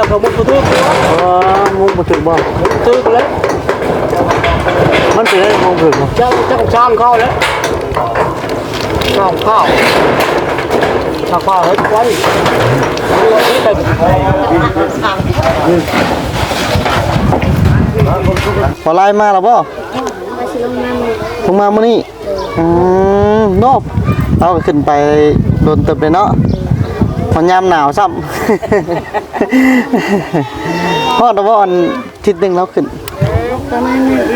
จ้าเขาบุกตื้อตัวอ๋อมุงบ่ถึกบ่ตื้อไปแล้วมันเป็นได้มุงถึกบ่เจ้าเจ้าช่างเข้าแล้วช่างเข้าช่างเข้าเฮ้ยควันนี่แต่พอไล่มาแล้วบ่มาชิลงน้ำเลยลงมามื้อนี้อืมนอบเอาขึ้นไปโดนเติบเลยเนาะ พอยามหนาวซ้ำพอดว่าอันทิศหนึงแล้วขึ้นประมาณนั้น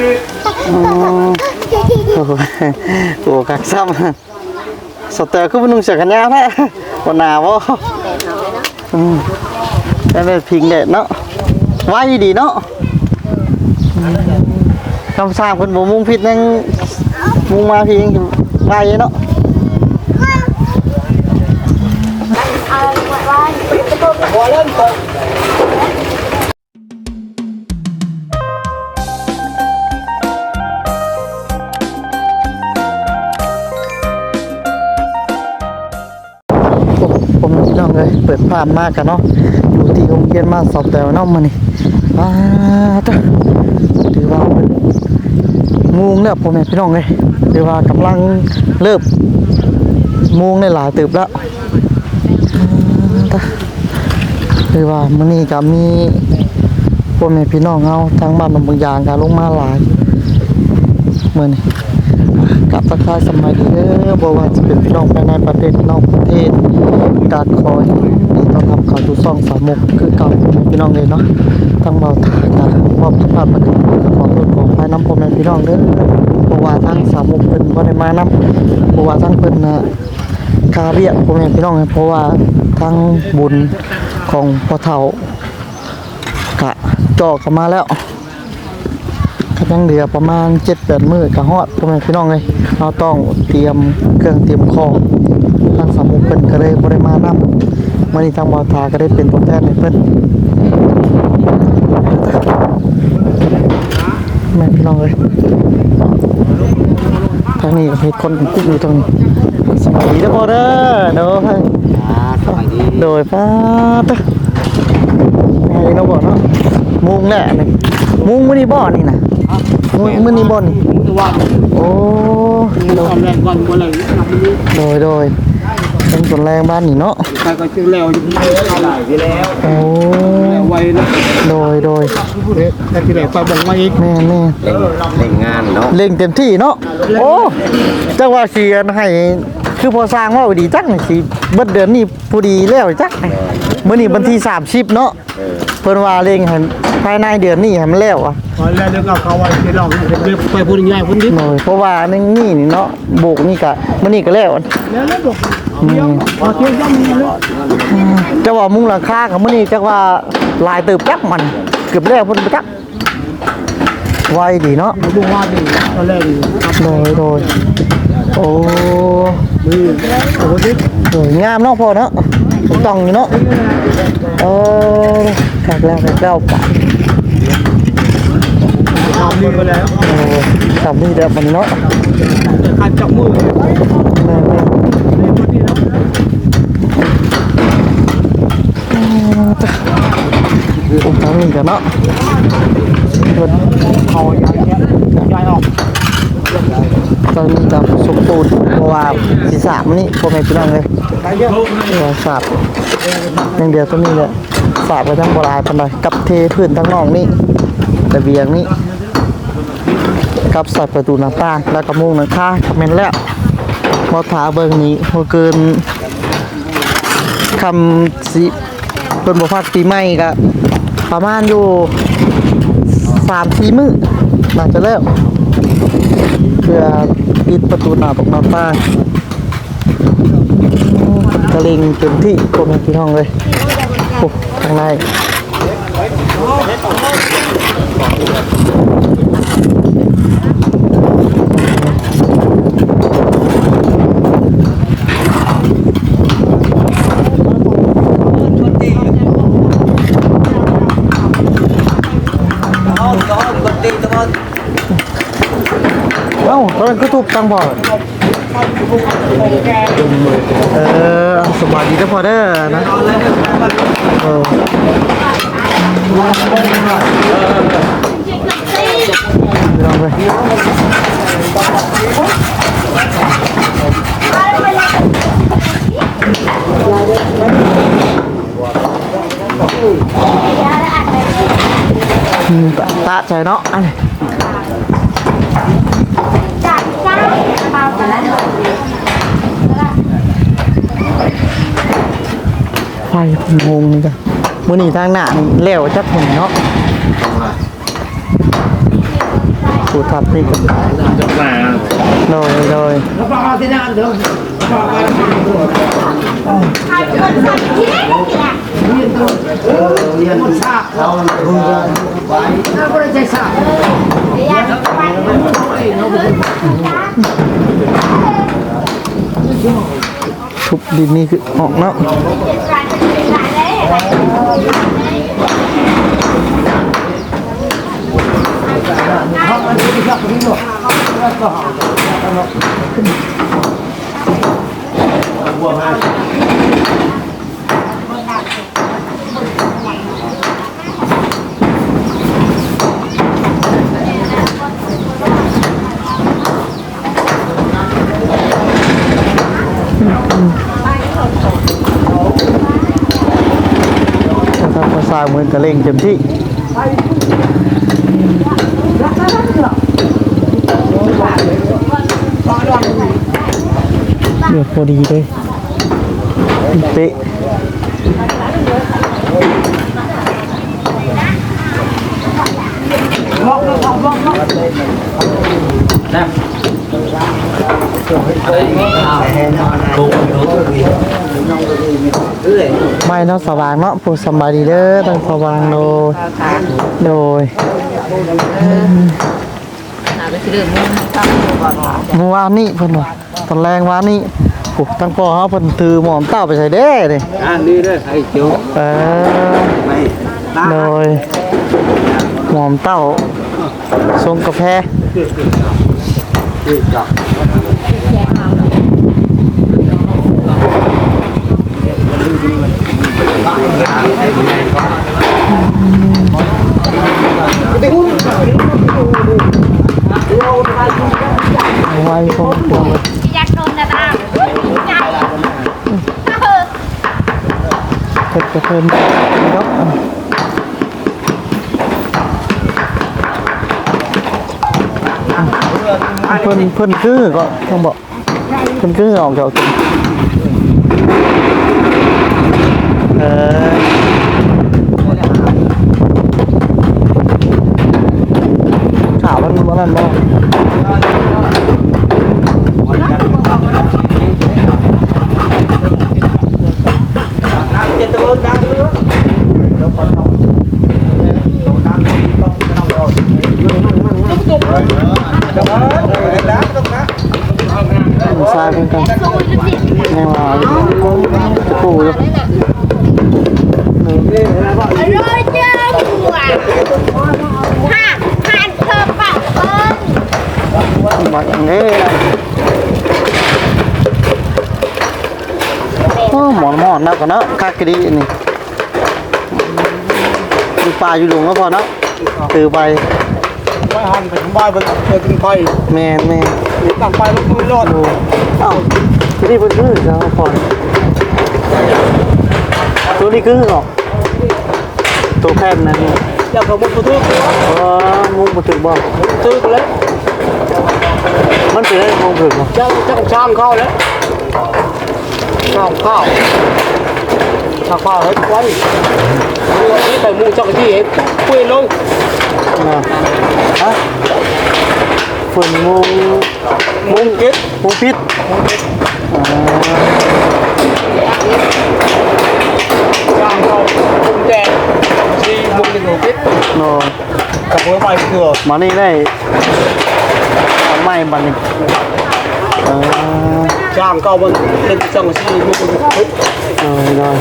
อืมโอ้โหโอ้กักซ้ำสเตอร์คือมันนุ่งเสื้อแขนยาวแท้บ่หนาวบ่แต่เขาเลยเนาะอืมได้ไปพิงแดดเนาะไว้ดีเนาะคำสร้างคนบ่มุ่งผิดนั่งมุ่งมาพิงไว้เนาะ เอาไว้ไว้ พอเล่นก่อนผมผมพี่น้องเลยเปิดภาพมากกันเนาะอยู่ที่โรงเรียนมาสอบแต่ว่าเนาะมานี่ว้าจ้ะถือว่าเป็นมุงเนี่ยผมแม่พี่น้องเลยถือว่ากำลังเริ่มมุงในหลายตึบแล้วอ่า จ้ะถือว่ามื้อนี้ก็มีพ่อแม่พี่น้องเฮาทางบ้านหนองบางยางก็ลงมาหลายมื้อนี้กับทักทายสมัยดีเด้อบ่ว่าจะเป็นพี่น้องภายในประเทศนอกประเทศการคอยนี่ต้องทำข่าวทุกซ่องสามมุกคือเก่าพี่น้องเลยเนาะทั้งเบาถากันมอบทุกภาพประเทศขอโทษขออภัยน้ำพ่อแม่พี่น้องเด้อเพราะว่าทั้งสามมุกเพิ่นบ่ได้มานำเพราะว่าทั้งเพิ่นน่ะคาเรียกพ่อแม่พี่น้องเพราะว่าทั้งบุญของพ่อเฒ่ากะจอกกันมาแล้วก็ยังเหลือประมาณ7 8มื้อก็ฮอดพ่อแม่พี่น้องเลยเราต้องเตรียมเครื่องเตรียมของทางสามุกเพิ่นก็เลยบ่ได้มานำมื้อนี้ทางบ่าทาก็ได้เป็นตัวแทนให้เพิ่นแม่พี่น้องเลยทางนี้ก็มีคนกุ๊กอยู่ทาง นี้สวัสดีเด้อพ่อเด้อเด้อให้สบายดีโดยป้าตะแม่ยังเราบอกเนาะมุงแหละนี่มุงมื้อนี้บ่นี่น่ะมื้อมื้อนี้บ่นี่มือว่าโอ้มือความแรงก่อนก่อนเลยทำนี้โดยโดย เป็นต้นแรงบ้านนี่เนาะใครก็ชื่อแล้วอยู่ที่ไหนที่แล้วโอ้ไว้นะโดยโดยแต่ที่ไหนไปบอกมาอีกแม่แม่เล่นเล่นงานเนาะเล่งเต็มที่เนาะโอ้จังว่าสิอันให้คือพอสร้างว่าดีจักนี่สิเบิดเดือนนี้ผู้ดีแล้วจักมื้อนี้วันที่30เนาะเพิ่นว่าเล่งให้ภายในเดือนนี้ให้มันแล้วอะตอนแรกเรื่องเขาไว้ที่เราไปพูดง่ายพูดดิหน่อยเพราะว่านี่นี่นี่เนาะโบกนี่กะมื้อนี้ก็แล้วแล้วแล้วบอก เที่ยวเียวย่ำแล้วจะว่ามุงหลังคากับมื้อนี้จักว่าลายเติบจักมัน เกือบแล้วเพิ่นบ่จักไวดีเนาะดูว่าดีตอนแรกดีโดยโดยโอ้มือโอ้ดิสวยงามเนาะพอเนาะต้องอยู่เนาะเออแขกแล้วแขกแล้วปะทำดีไปแล้วทำนี่เด้อมันเนาะการจับมือ แม่ๆอุ้มทาง นี้กันเนาะเพิ่นเขาย้ายย้ายออกตอนนี้จะสมปูนเพราะว่าศีรษะมันนี่พ่อแม่พี่น้องเลยตัวสาบอย่างเดียวตัวนี้เลยสาบไปทั้งโบราณปันใดกับเทพื้นทั้งนอกนี่ระเบียงนี่กับใส่ประตูหน้าต่างแล้วก็มุงหลังคาคอมเมนต์แล้วมอถาเบิ่งนี้บ่เกินคำสิเพิ่นบ่พัดปีใหม่ก็ ประมาณอยู่3-4มื้อน่าจะแล้วเพื่อปิดประตูหน้าตกหน้าต่ากระลิงเต็มที่กรมพี่น้องเลยโอ้ข้างในเอ้าตอนนั้นก็ทุบตังบ่อเออสบายดีนะพอเด้นะเออลองไปตะตะใจเนาะอันนี้ จัดจ้าเบากันแล้ว ไฟงงนี่จ้ะมื้อนี้ทางหน้านี่แล้วจักหนเนาะสูตรทับนี่ก็จะมาโดยโดยใครเป็นคนใส่ที่ไหนกันเนี่ย ทุบดินนี่คือออกเนาะ ถ้าทำภาษาเหมือนกระเล่งเต็มที่เลือกพอดีเลย เป๊ะไม่เนาะสว่างเนาะผู้สำบายดีเด้อตั้งสว่างโดยโดยน่าไปสิเรื่องมึงทำอยู่ก่อนว่าเมื่อวานนี้เพิ่นว่า ตอนแรงวานนี้โอ้ตั้งพ่อเฮาเพิ่นถือหมอมเต้าไปใส่เด้เด้อ่านี่เด้อไอ้เจียวเออไม่โดยหมอมเต้าทรงกาแฟไว้คงควร อยากโดนนะตาใหญ่ เพิ่น จะเพิ่นยกอันเพิ่นเพิ่นคือก็ต้องบอกเพิ่นคือออกจากกินเออข่าวมันมันนั่นบ่มันซายเพิ่นกันแม่ว่าจะปูอยู่ ร้อยเจ้าหัวห้าพันเธอปะเพิ่ มมาอย่างนี้โอ้หมอนหมอนนะก่อนเนาะคักกะดีนี่อยู่ป่าอยู่หลงแล้วพอเนาะตือไปไม่หันไปถึงบ้านเพิ่นเพิ่นกินไฟแม่นแม่นี่ตั้งไฟลงมือรอดดูเอ้าที่นี่เพิ่นคือแล้วพอตัวนี้คือเหรอตัวแคบนั่นนี่อยากขมุดประตูเออมุกมาถึงบ่ซื้อไปแล้ว มันเป็นได้มุกถึงบ่เจ้าเจ้าชามเข้าแล้วข้าวข้าวข้าวข้าวให้ไว้นี่ไปมูเจ้าที่เห็นปุ้ยลงนะฮะฝนมุงมุงเก็บมุงพิษอ่าชามเข้ามุงแดงชีมุงหนึ่งเก็บโนกับหัวไฟเกลือมานี่ได้ทำ ไม้บันนี่เออจ้างก็มันเล่นจังซี่มันทุกเออเนาะ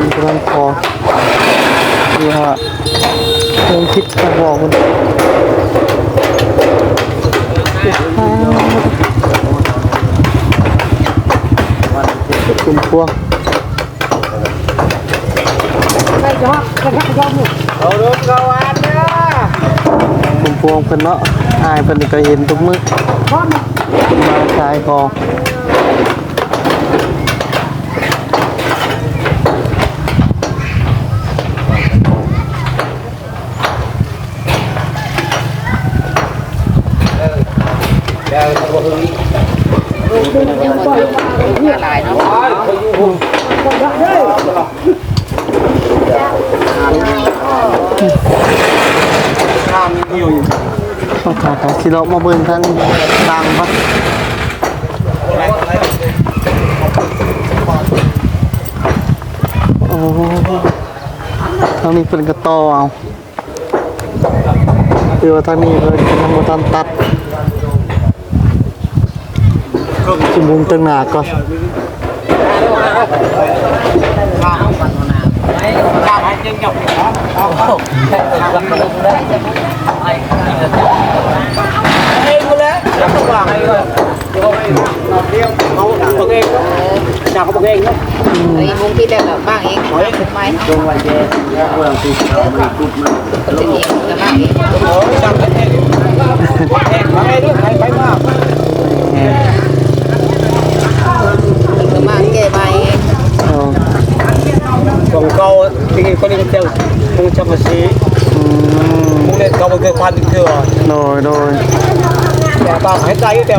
มักำลังพอดูฮะลองคิดกระบอกมันคุณพวงไปจ้ะไปจ้ะเอาดูเอาวัน วงเพิ่นเนาะอายเพิ่นนี่ก็เห็นทุกมื้อเพิ่นมาขายของ ต้องขาดแต่สิเรามาเบิ่งทางดังปะโอ้ทางนี้เป็นกระต่อเอาคือว่าทางนี้เพิ่นกำลังมาตันตัดจิ้มุงตั้งหนาก่อน มุงที่ได้แบบบ้างเองถูกไหมลงวันเย็นแล้วเราติดเราไม่ปุ๊บมาคนจะมีกับบ้างเองโอ้ยจากเองเองมาเองด้วยใครไปมาก กับบ้างแก้ใบเอง เอา ของเขาที่คนนี้เจ้าคงจะมาซื้ออืมคงเล่นเขาไม่เคยควันเถื่อโดยโดยแต่บางให้ใจแ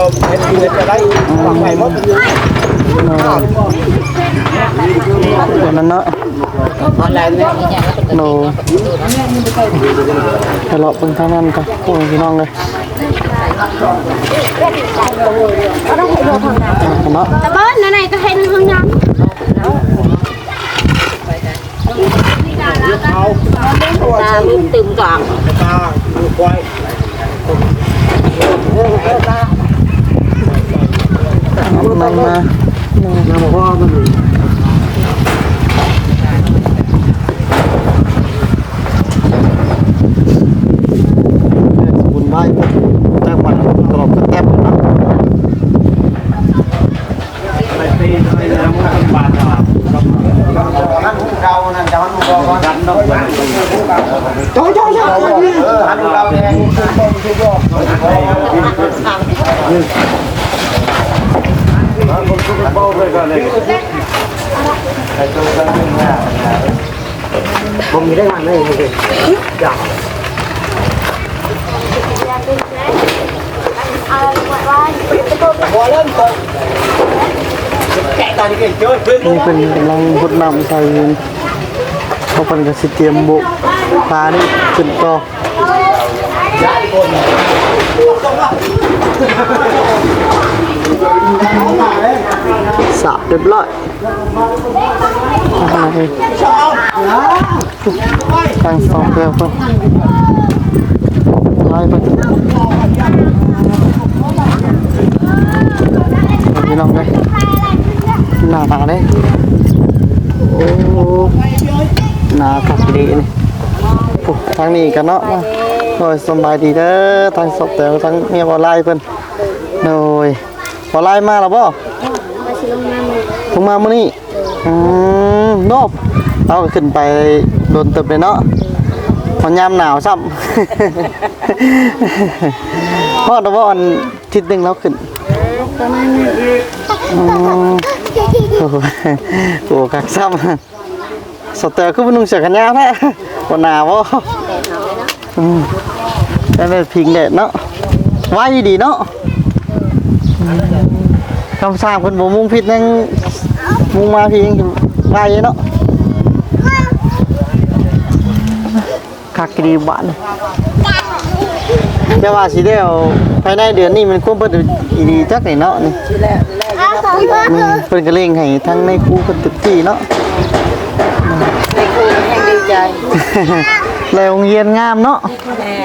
ต่ให้ดูจะได้บางไปหมดคนนั้นเนาะอะไรนะเลาะเบิ่งทางนั้นกันโอ้ยพี่น้อนาะแต่บ้านไหนจะเห็นห้องน้ำเขาตัวตาลืมตื่มกลางตาดูควายมันมาแล้าบอกว่ามัน สมุนไพรแต้มมันกรอบแต้มเนาะ ไปตีไปแล้วมันบาดอะนั่นเรานั่นจะมันเราดันเนาะ โจ้โจ้โจ้ เออหันเราเองผมทุกคนเบาเลยก็เลยไอ้ตัวกันเนี่ย ผมมีได้งานเลย อยาเล่นก่อนแกะตอนนี้เก่งเป็นกำลังพดน้ำใส่เงินเขาเป็นกระสิเตรียมบุกพานี่ขึ้นต่อย้ายคนสระเรียบร้อยอาไป ทางสองเกลือเพิ่นไล่ไปพี่น้องเลยหนาหนาเลยโอ้หนาขัดดีนี่โอ้ทางนี้กันเนาะโอ้ยสบายดีเด้อทางสอบแต่วทางเมียบอไล่เพิ่นโอ้ยบอไล่มาแล้วบ่ลงมามื้อนี้อืม โนบเอาขึ้นไปโดนเติบเลยเนาะมันยามหนาวซ้ำพ่อดว่าอันทิศหนึ่งแล้วขึ้นโอ้โหกักซ้ำสเตอร์คือมันนุ่งเสื้อแขนยาวแท้บ่หนาวบ่อืมได้ไปพิงแดดเนาะไว้ดีเนาะคำสร้างเพิ่นบ่มุ่งผิดยังมุ่งมาพี่ยัง ไว้เนาะคักดีบ้านแต่ว่าสิได้เอาภายในเดือนนี้มันควรเปิดอีดีจักนี่เนาะนี่อืมเพิ่นก็เร่งให้ทั้งในครูเพิ่นตึกที่เนาะในครูแห่งดีใจแล้วโรงเรียนงามเนาะ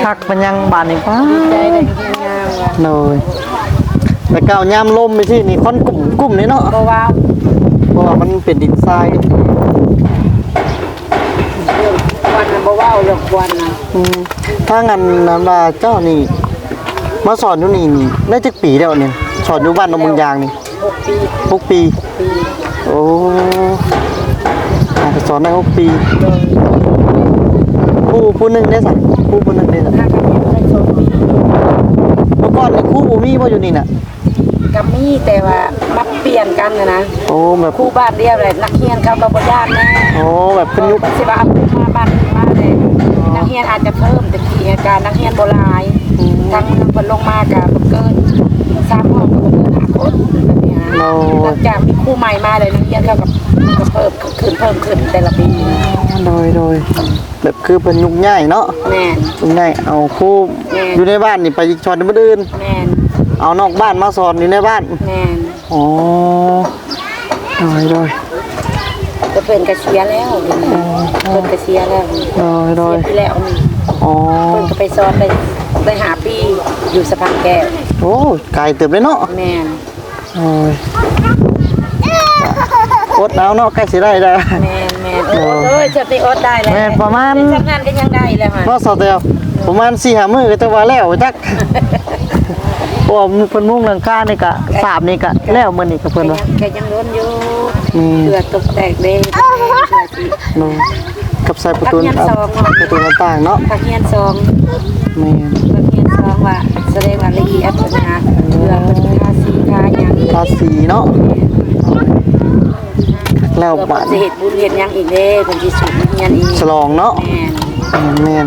พักมันยังบานอีกป้าใจในที่งามว่ะโน่ยแต่เก่ายามลมไปที่นี่ค่อนกลุ่มกลุ่มนี่เนาะ เพราะว่าเพราะว่ามันเป็นดินทรายวันนั้นบอกว่าเรื่องวันนะอืมถ้างั้นนั้นว่าเจ้านี่ มาสอนอยู่นี่นี่ได้จักปีแล้วเนี่ยสอนอยู่บ้านนำเมืองยางนี่หกปีหกปีโอ้อาจจะสอนได้หกปี ผู้ผู้หนึ่งได้สักผู้ผู้หนึ่งได้สักถ้ากันได้ชมเมื่อก่อนนี่ครูบ่มีบ่อยู่นี่น่ะ กับมีแต่ว่ามา เปลี่ยนกันนะนะโอ้แบบครูบ้านเดียวเลยนักเรียนเขาบบ่ญาติแน่โอ้แบบเป็นยุคสิว่าเอาครูมาบ้านมาเลยนักเรียนอาจจะเพิ่มแต่ที่เหตุการณ์นักเรียนโบราณทางเมืองเพิ่นลงมากับบ่เกินสามห้องก็บ่เกินห้าคนแบบนี้นะหลังจากมีครูใหม่มาเลยนักเรียนเขาก็ก็เพิ่มขึ้นเพิ่มขึ้นแต่ละปีโดยโดยแบบคือเป็นยุคใหญ่เนาะแม่นยุคใหญ่เอาครูแม่อยู่ในบ้านนี่ไปสอนมื้ออื่นแม่น เอานอกบ้านมาสอนอยู่ในบ้าน แม่นอ๋อโดยโดยก็เพิ่นก็เสียแล้วเดี๋ยวนี้เพิ่นก็เสียแล้วโดยโดเสียยไปแล้วนี่อ๋อ เพิ่นก็ไปสอนได้ได้หาปีอยู่สะพานแก้วโอ้ไกลเติบเลยเนาะแม่นโอ้ยอดเอาเนาะใกล้สิได้แล้วแม่นแม่นโอ้ยจะไปอดได้แล้วแม่นประมาณทำงานก็ยังได้แล้วฮะเนาะสาวเตียวประมาณ4 5มื้อก็จะว่าแล้วจัก เพราะว่าเพิ่นมุ่งหลังคานี่ก็สาบนี่ก็แล้วมื้อนี้ก็เพิ่นว่าแกยังร้อนอยู่อืมเกือตกแตกเด้เกือสิเนาะกับใส่ประตูพักเงียนสองเนาะประตูหน้าต่างเนาะพักเฮียนซองแม่นพักเฮียนซองว่าแสดงว่าละเอียดนะฮะเพื่อเป็นค่าสีค่าหยังภาษีเนาะแล้วเพื่อบ้าเพิ่นนสิเฮ็ดบุญเฮ็ดหยังอีกเด้เพิ่นสิสูงเฮียนอีกฉลองเนาะแม่นแม่น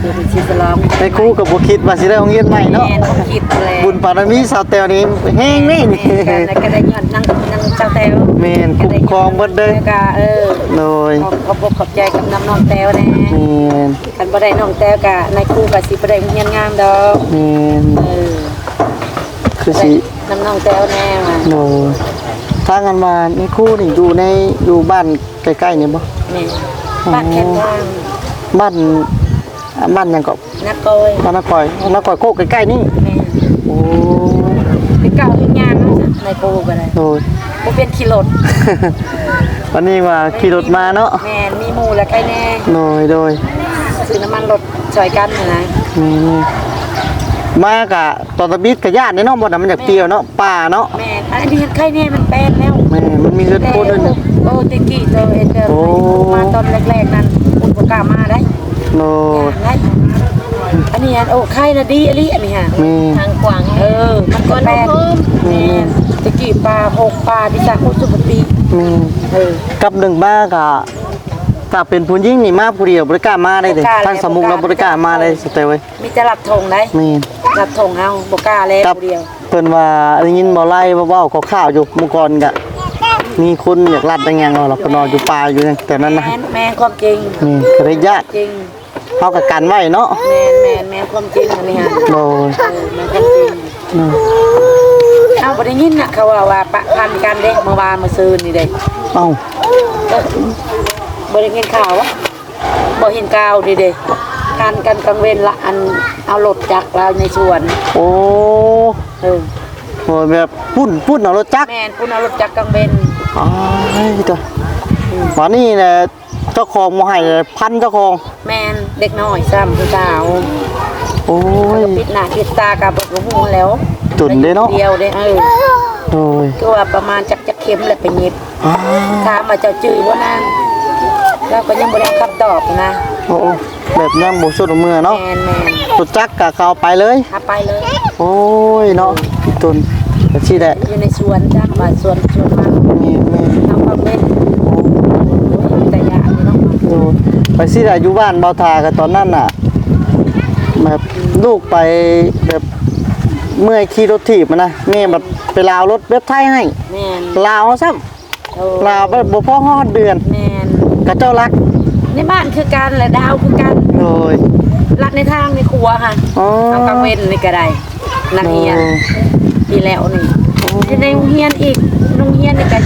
เพื่อเพิ่นสิฉลองในครูก็บ่คิดว่าสิได้โรงเรียนใหม่เนาะ แม่นบ่คิดเลยบุญปารมีสาวแตวนี่แห้งนี่นี่แม่นก็ได้ยอดนั่งนั่งเจ้าแต้วแม่นคุ้มครองเบิดเด้อแล้วก็เออโดยขอบขอบอกขอบใจกับน้ำน้องแต้วแน่แม่นกันบ่ได้น้องแต้วกะในครูกะสิบ่ได้เฮียนงามดอกแม่นเออคือได้สิน้ำน้องแต้วแน่มาโดยถ้างันมานี่ครูนี่อยู่ในอยู่บ้านใกล้ๆนี่บ่แม่บ้านแค่ว่างบ้าน อ่าบ้านหยังก็นักโกยบ้านนครนครโคกใกล้ๆนี่แม่โอ้ไปเก่าเฮ็ดงานในครูก็ได้โดยบ่เป็นขี่รถวันนี้มาขี่รถมาเนาะแม่มีหมู่และใครแน่โดยโดยซื้อน้ำมันรถช่วยกันนะนี่มากะตอนตะบิดกับญาติเนี่ยเนาะบ่น่ะมันอยากเปรี้ยวเนาะป่าเนาะแม่อันนี้เฮ็ดใครแน่มันแปลนแล้ว แม่มันมีเงินแต่โคตรด้วยหนึงโอ้ติกี้เจอเอ็นเจอโอ้ มาตอนแรกๆนั้นคุณบ่กล้ามาได้ โนได้อันนี้อันโอ้ไข่นะดีอันนี้อันนี้ฮะมีทางกวางเออมันก็แปลนแม่นตะกี้ปลาหกปลาที่จากอุตุปติมีเออ กับหนึ่งบ้ากะถ้าเป็นผู้หญิงนี่มาผู้เดียวบริการมาได้เลยบ่กล้าเลยทางสมุกเราบริการมาได้สเตย์ไว้มีจะรับธงได้มีรับธงเอาบ่กล้าแล้วกับผู้เดียว เพิ่นว่าได้ยินบ่ไล่บ่เว้าข่าวๆอยู่เมื่อก่อนกะมีคนอยากลัดได้ยังเอาล่ะเพิ่นนอนอยู่ป่าอยู่นั่นแต่นั้นนะแม่นแม่นความจริงนี่ก็ได้ญาติจริง เฮาก็กันไว้เนาะแม่นแม่นแม่นความจริงอันนี้ฮะโดยเออแม่นความจริงนี่เอาบ่ได้ยินน่ะเขาว่าว่าปะพันกันเด้เมื่อวานเมื่อซืนนี่เด้เอ้าเออบ่ได้ยินข่าววะบ่เห็นข่าวนี่เด้ทานกันกลางเว้นละอันเอารถจักรเราในสวนโอ้เออโหแบบพุ่นพุ่นเอารถจักรแม่นพุ่นเอารถจักรกลางเว้นอ้ายตัววันนี้แหละ เจ้าของมาให้พันเจ้าของแม่นเด็กน้อยซ้ำผู้สาวโอ้ยปิดหน้าปิดตากับบ่ฮู้แล้วตุนเด้เนาะเดียวเด้เออโอ้ยคือว่าประมาณจักจะเข็มแหละไปหยิบอ้าถามมาเจ้าจื้อบ่นางแล้วก็ยังบ่ได้คำตอบนะโอ้โอ้แบบยังบ่สุดมือเนาะแม่นแม่นรถจักรกะเขาเอาไปเลยเอาไปเลย โอ้ยเนาะพี่ตุนแต่ที่แหละอยู่ในสวนจ้ะว่าสวนสวนมัน มีมี เอาความเป็นโอ้ยแต่ยานี่เนาะ โอ้ ไปที่แหละอยู่บ้านเบาทากันตอนนั้นน่ะแบบลูกไปแบบเมื่อยขี่รถถีบมานะแม่แบบไปลาวรถเว็บไทยให้แม่นลาวซ้โอ้ำลาวไปบ่พอฮอดเดือนแม่นกระเจ้ารักในบ้านคือกันและดาวคือกันโอ้ยรักในทางในครัวค่ะอ๋อเอากลางเว้นนี่ก็ได้นักเรียน ปีแล้วนี่อยู่ในโรงเรียนอีกโรงเรียนนี่ก็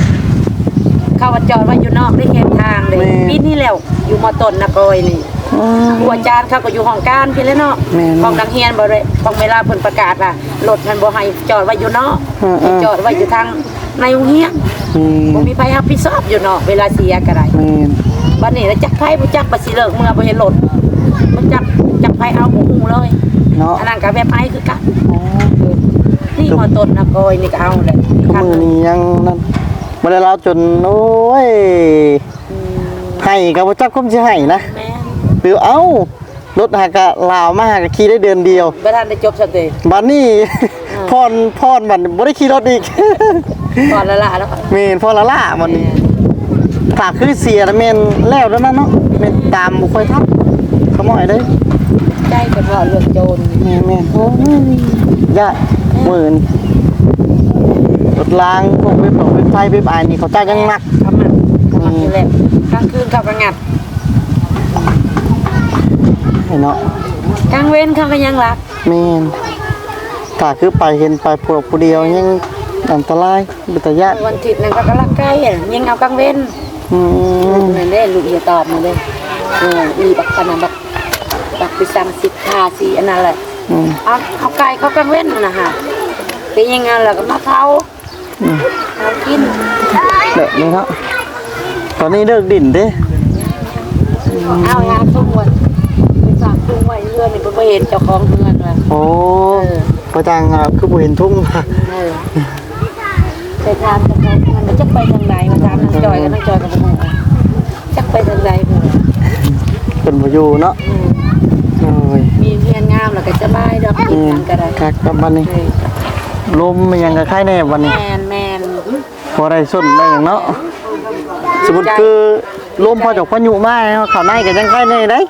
เข้าว่าจอดไว้อยู่นอกได้แคมทางเลยปีนี้แล้วอยู่มอต้นนะกอยนี่อ๋อครูอาจารย์เขาก็อยู่ห้องการพี่แล้วเนาะแม่นห้องนักเรียนบ่ได้ห้องเวลาเพิ่นประกาศว่ารถมันบ่ให้จอดไว้อยู่นอกอืมๆให้จอดไว้อยู่ทางในโรงเรียนอืมบ่มีไผรับผิดชอบอยู่นอกเวลาเสียก็ได้ แม่นบัดนี้แล้วจักไผบ่จักบ่สิเลิกเมื่อบ่เห็นรถบ่จักจักไผเอาบ่ฮู้เลยเนาะอันนั้นก็แบบไอ้คือกันอ๋อนี่หมอต้นนะกอยนี่ก็เอาแหละ ก็มือนี้ยังนั่น บ่ได้ลาวจนโอ้ยอืมให้ก็บ่จักคุมสิให้นะแม่นหรือเอ้ารถหากะลาวมาหากะขี่ได้เดือนเดียวบ่ทันได้จบสักทีบัดนี้พรพรบัดบ่ได้ขี่รถอีกก่อนละละแล้วก็เมนพอละล่าบัดนี้ฝากคือเสียแล้วแม่นแล้วแล้วนั่นเนาะแม่นตามบ่ค่อยทับขโมยเด้อใจก็พอเรื่องโจรแม่นแม่นโอ้ยยะหมื่นรถล้างพวกเว็บของเว็บ ไฟเว็บไอนี่เขาจ่ายยังนักเขมาเขามาอยู่แล้วกลางคืนเขาก็งัดให้เนาะกลางเว้นเขาก็ยังรักแม่นถ้าคือไปเห็นไปพวกผู้เดียวยังอันตรายบุตรยะวันอาทิตย์นึงเขาก็รักใกล้อะยิงเอากลางเว้นอืมนั่นเด้ลูกอย่าตอบมาเลยเอออีบักขนาดบักบักไปสั่งสิบทาสีอันนั้นแหละอืมเอาเอาไก่เขากลางเว้นน่ะฮะไปยิงเอาแล้วก็มาเผา เอากินเด็กนี่เนาะตอนนี้เลิกดิ่นเด้เอางานทุ่งวันไปสั่งทุ่งไว้เรือนนี่เพิ่นบ่เห็นเจ้าของเรือนว่าโอ้เออประจังครับคือบ่เห็นทุ่งเออไปทานกับเขามันจะไปทางไหนมาทานทางจอยกับทางจอยกับพวกมึงจักไปทางไหนพวกเป็นบ่อยู่เนาะอืมโอ้ยมีเพียนงามแล้วก็จะบายดอกกิอืนมหยังก็ได้คักกับบัดนี้เออลมมันยังก็คล้ายแน่บัดนี้แมนแมน พอได้ส้นได้หยังเนาะสมมุติคือลมพอจกพายุมาเนาะเข้าในก็ยังคล้ายแน่ได้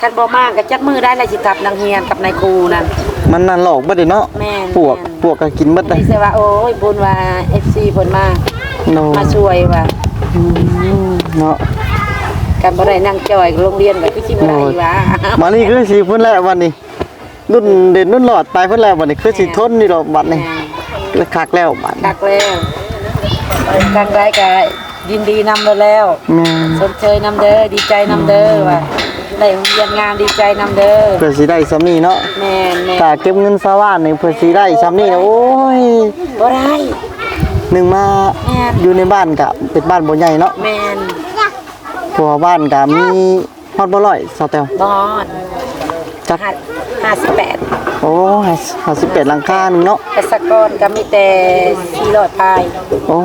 คันบ่มากก็จักมือได้เลยสิทับนางเฮียนกับนายครูนั่นมันนั่นหลอกบ่ได้เนาะแม่นปวกแม่นปวกก็กินเบิดได้นี่สิว่าโอ้ยบุญว่า FC เพิ่นมาโนมาช่วยว่าอืมเนาะกันบ่ได้นั่งจอยโรงเรียนก็คือสิบ่ได้ว่ามานี่คือสิเพิ่นแล้ววันนี้รุ่นเด่นรุ่นหลอดไปเพิ่นแล้ววันนี้คือสิทนนี่ดอกบัดนี้แล้วคักแล้วบัดคักแล้ว ทางใดก็ยินดีนำแล้วแม่นสมเชยนำเด้อดีใจนำเด้อว่าได้โรงเรียนงามดีใจนำเด้อเพื่อสิได้ซ้ำนี้เนาะแม่นแม่นถ้าเก็บเงินสว่านนี่เพื่อสิได้ซ้ำนี้นะโอ้ยบ่ได้หนึ่งมาแม่นอยู่ในบ้านก็เป็นบ้านบ่ใหญ่เนาะแม่นเพราะว่าบ้านก็มีฮอดบ่ร้อยสาวแตวบอดจักห้าสิบแปด โอ้58หลังคาหนึงเนาะกษกรก็มีแต่สี่ร้อยปลายโอ้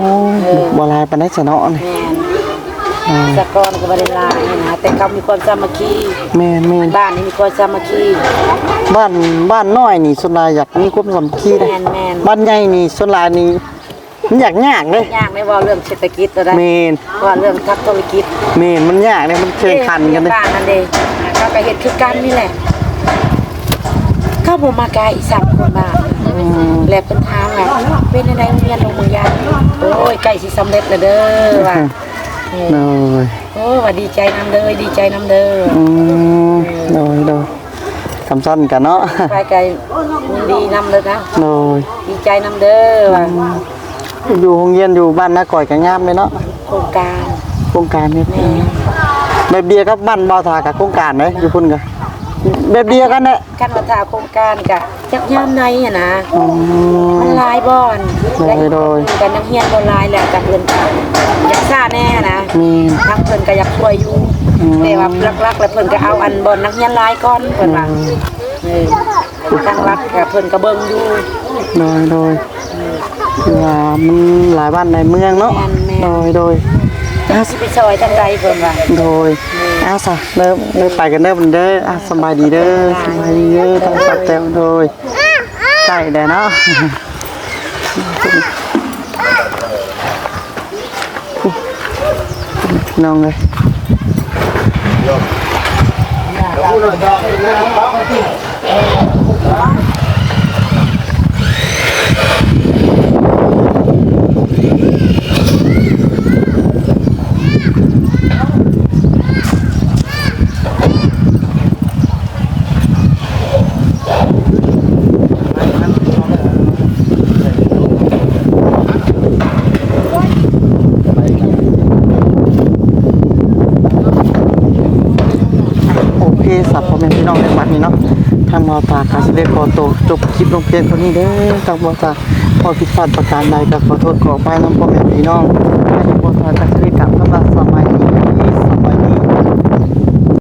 บ่หลายปานใดซะเนาะนี่แม่นอ่ากษกรก็บริลายนะแต่เขามีความสามัคคีแม่นแม่นบ้านนี้มีความสามัคคีบ้านบ้านน้อยนี่ส่วนหลายอยากมีความสามัคคีเด้แม่นแม่นบ้านใหญ่นี่ส่วนหลายนี่มันอยากยากเด้ยากไม่ว่าเรื่องเศรษฐกิจตัวใดเมนว่าเรื่องทัพธุรกิจเมนมันยากเลยมันแข่งขันกันเลยบ้านนั่นเองเขาก็เฮ็ดคือกันนี่แหละ เข้าบ่มาไกลอีสามคนบ้าแล้วเป็นทางอะเป็นในโรงเรียนโรงเรียนโอ้ยใกล้สิสำเร็จแล้วเด้อว่าโดยโอ้ว่าดีใจนำเด้อดีใจนำเด้ออืมโดยโดยคำสั้นกันเนาะไปไกลดีนำเลยนะโดยดีใจนำเด้อว่าอยู่โรงเรียนอยู่บ้านนาก่อยกันงามเลยเนาะโครงการโครงการนี่แบบเดียวกับบ้านเบาวทากับโครงการไหมอยู่พุ่นกัน แบบเดียวกันแหละขั้นมาถาโครงการกะจักยามในอะนะอืม มันหลายบ่อนโดยโดย กันนักเรียนบ่หลายแล้วกับเพิ่นก็อยากซ่าแน่นะ มี ทั้งเพิ่นก็อยากช่วยอยู่อืม แต่ว่าหลักๆแล้วเพิ่นก็เอาอันบ่อนนักเรียนหลายก่อนเพิ่นว่าเออทางรัฐก็เพิ่นก็เบิ่งอยู่ โดยโดยคือว่ามันหลายบ้านในเมืองเนาะแม่นแม่น โดยโดย จักสิไปซอยทางใดเพิ่นว่าโดยอาสะเริ่มเริ่มไปกันเด้อมันเด้ออะสบายดีเด้อสบายดีเด้อทางสัตว์แต้วโดยใกล้ได้เนาะน้องเลยโอเคสับพ่อแม่พี่น้องในวันนี้เนาะ ทางมอตาคาสิได้ขอตัวจบคลิปลงเพียงเท่านี้เด้อทางมอตาพอผิดพลาดประการใดก็ขอโทษขอไปน้ำพ่อแม่พี่น้องให้มอตา